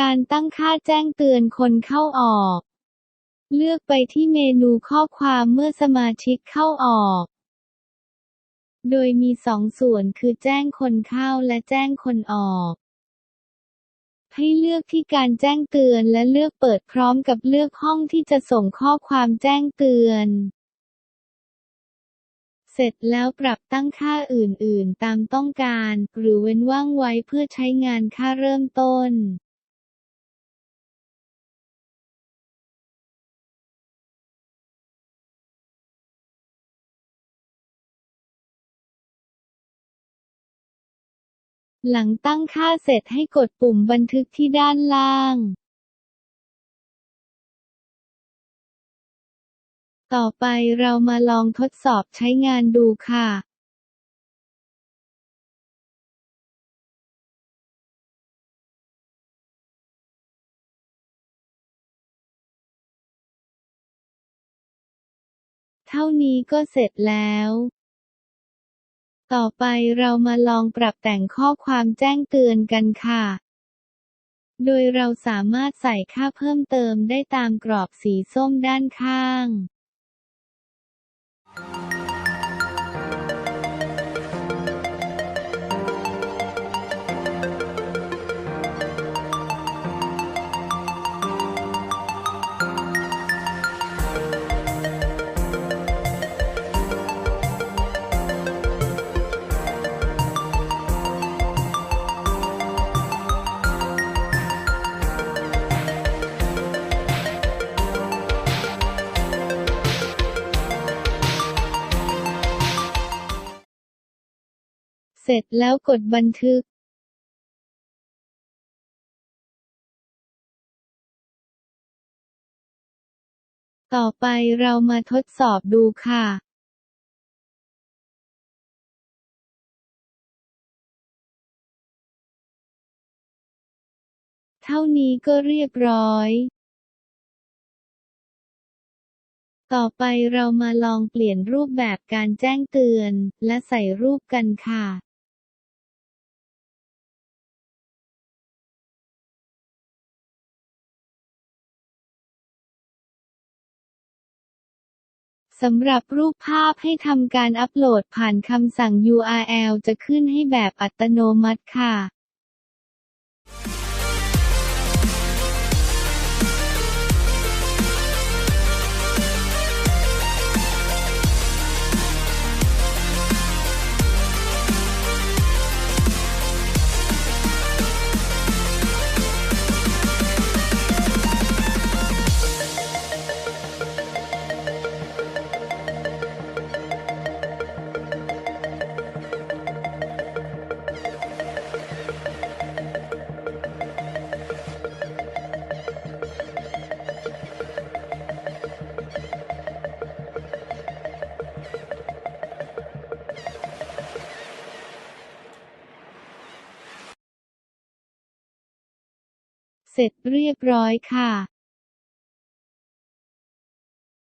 การตั้งค่าแจ้งเตือนคนเข้าออก เลือกไปที่เมนูข้อความเมื่อสมาชิกเข้าออก โดยมีสองส่วนคือแจ้งคนเข้าและแจ้งคนออก ให้เลือกที่การแจ้งเตือนและเลือกเปิดพร้อมกับเลือกห้องที่จะส่งข้อความแจ้งเตือนเสร็จแล้วปรับตั้งค่าอื่น ๆ ตามต้องการ หรือเว้นว่างไว้เพื่อใช้งานค่าเริ่มต้น หลังตั้งค่าเสร็จให้กดปุ่มบันทึกที่ด้านล่าง ต่อไปเรามาลองทดสอบใช้งานดูค่ะ เท่านี้ก็เสร็จแล้ว ต่อไปเรามาลองปรับแต่งข้อความแจ้งเตือนกันค่ะ โดยเราสามารถใส่ค่าเพิ่มเติมได้ตามกรอบสีส้มด้านข้าง เสร็จแล้วกดบันทึกต่อไปเรามาทดสอบดูค่ะ เท่านี้ก็เรียบร้อย ต่อไปเรามาลองเปลี่ยนรูปแบบการแจ้งเตือน และใส่รูปกันค่ะ สำหรับรูปภาพให้ทำการอัปโหลดผ่านคำสั่ง URL จะขึ้นให้แบบอัตโนมัติค่ะ เสร็จเรียบร้อยค่ะ